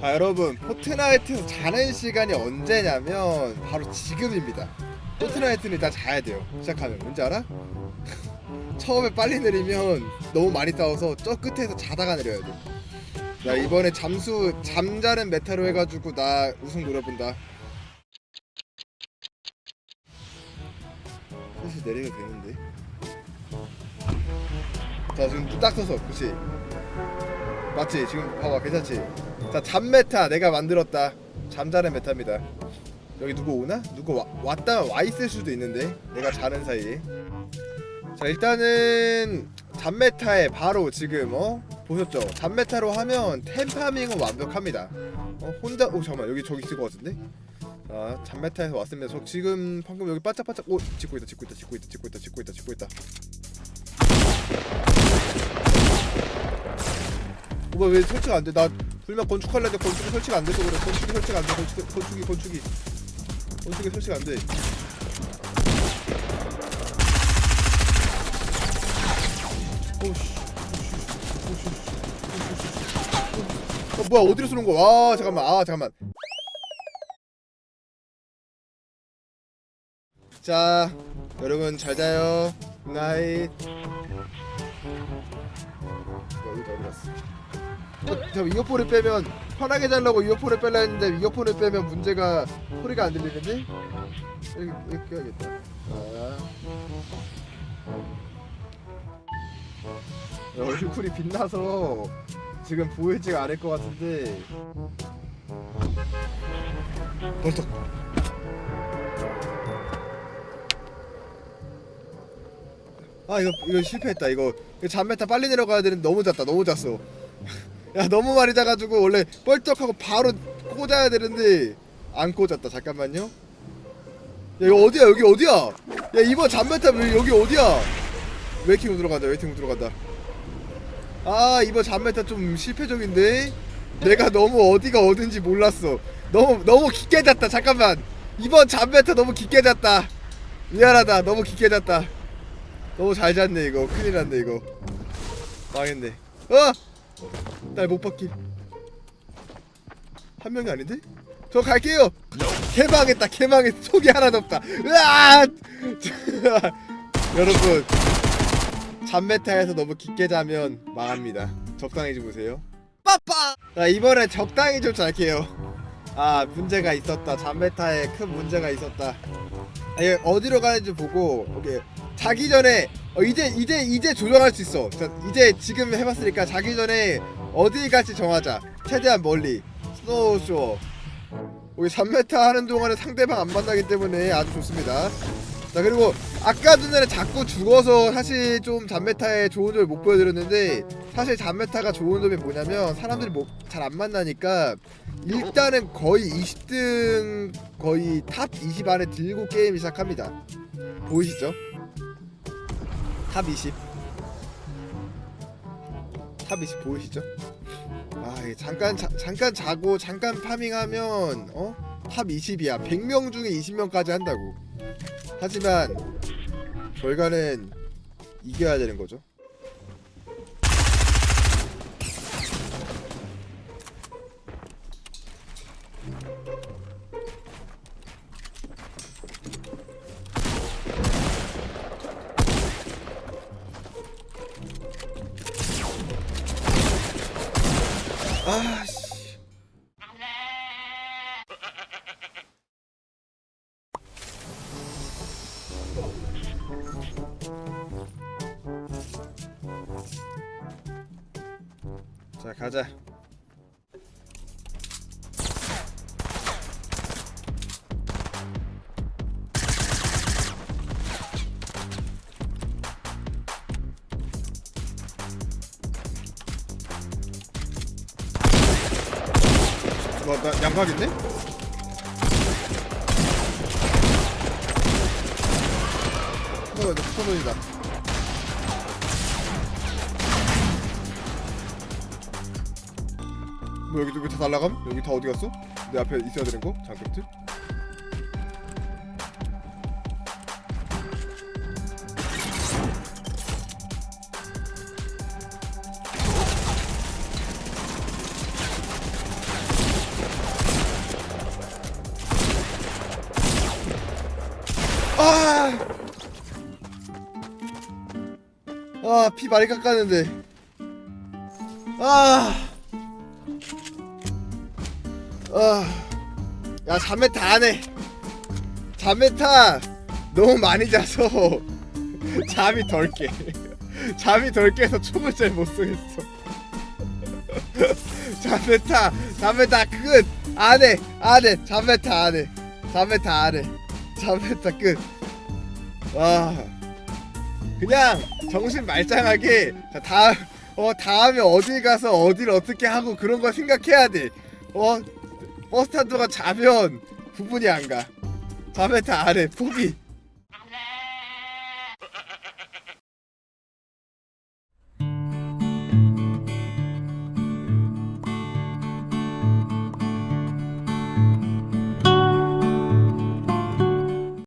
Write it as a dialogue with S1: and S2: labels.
S1: 자 여러분 포트나이트에서 자는 시간이 언제냐면 바로 지금입니다. 포트나이트는 일단 자야 돼요. 시작하면. 뭔지 알아? 처음에 빨리 내리면 너무 많이 싸워서 저 끝에서 자다가 내려야 돼야 이번에 잠수 잠자는 메타로 해가지고 나 우승 노려본다. 슬슬 내리게 되는데. 자 지금 딱 서서 그치 맞지? 지금 봐봐 괜찮지? 자 잠메타 내가 만들었다. 잠자는 메타입니다. 여기 누구 오나? 누구 와, 왔다면 와 있을 수도 있는데 내가 자는 사이에. 자 일단은 잠메타에 바로 지금 어 보셨죠? 잠메타로 하면 템파밍은 완벽합니다. 어 혼자 오 잠깐만 여기 저기 있을 것 같은데? 자 잠메타에서 왔습니다. 저 지금 방금 여기 바짝바짝 오 짓고 있다 짓고 있다 짓고 있다 짓고 있다 짓고 있다 짓고 있다 오빠 왜 설치가 안 돼? 나 불면 건축할래 했는데 건축이 설치가 안 돼서 그래. 건축이 설치가 안 돼. 건축 건축이 건축이 건축이 설치가 안 돼. 오씨. 어 뭐야 어디로 쏘는 거야? 와 잠깐만 아 잠깐만. 자 여러분 잘 자요. 여기 어디 갔어? 어, 저 이어폰을 빼면 편하게 자려고 이어폰을 빼려 했는데 이어폰을 빼면 문제가 소리가 안 들리는데? 이렇게, 이렇게 해야겠다. 아. 얼굴이 빛나서 지금 보이지가 않을 것 같은데. 벌떡. 아 이거 이거 실패했다 이거. 이거 잠메타 빨리 내려가야 되는데 너무 잤다 너무 잤어 야 너무 많이 자가지고 원래 뻘떡하고 바로 꽂아야 되는데 안 꽂았다. 잠깐만요. 야 이거 어디야? 여기 어디야? 야 이번 왜 여기 어디야? 웨이팅으로 들어간다 웨이팅으로 들어간다. 아 이번 잠메타 좀 실패적인데? 내가 너무 어디가 어딘지 몰랐어. 너무 너무 깊게 잤다. 잠깐만. 이번 잠메타 너무 깊게 잤다. 미안하다. 너무 깊게 잤다. 너무 잘 잤네 이거. 큰일 났네 이거. 망했네. 어! 날 못 받기. 한 명이 아닌데? 저 갈게요. 개망했다 개망했어 속이 하나도 없다. 으아! 여러분 잠메타에서 너무 깊게 자면 망합니다. 적당히 주무세요. 빠빠! 자 이번엔 적당히 좀 잘게요. 아 문제가 있었다. 잠메타에 큰 문제가 있었다. 아, 이게 어디로 가는지 보고 오케이. 자기 전에 어, 이제 이제 이제 조정할 수 있어. 자, 이제 지금 해봤으니까 자기 전에 어디 갈지 정하자. 최대한 멀리. 스노우쇼. 우리 3m 하는 동안에 상대방 안 만나기 때문에 아주 좋습니다. 자 그리고 아까 전에 자꾸 죽어서 사실 좀 잔메타의 좋은 점을 못 보여드렸는데 사실 잔메타가 좋은 점이 뭐냐면 사람들이 뭐 잘 안 만나니까 일단은 거의 20등 거의 탑 20 안에 들고 게임 시작합니다. 보이시죠? 탑 20. 탑20 보이시죠? 아, 잠깐 자, 잠깐 자고 잠깐 파밍하면 어? 탑 20이야. 100명 중에 20명까지 한다고. 하지만 결과는 이겨야 되는 거죠. 아, 씨. 자, 가자. 뭐, 나 양각인데? 어, 나 스톤이다. 뭐 여기 여기 다 날라감? 여기 다 어디 갔어? 내 앞에 있어야 되는 거? 잠깐만. 아! 아, 피 많이 깎았는데. 아! 아. 야, 잠메타 안 해. 잠메타 너무 많이 자서 잠이 덜 깨. 잠이 덜 깨서 총을 잘못 쏘겠어. 잠메타, 잠메타 끝. 안 해, 안 해. 잠메타 안 해. 잠메타 안 해. 잠메타 끝. 와. 그냥 정신 말짱하게 자, 다음 어 다음에 어딜 가서 어디를 어떻게 하고 그런 거 생각해야 돼. 어 버스 탄 동안 자면 구분이 안 가. 안 해. 포기.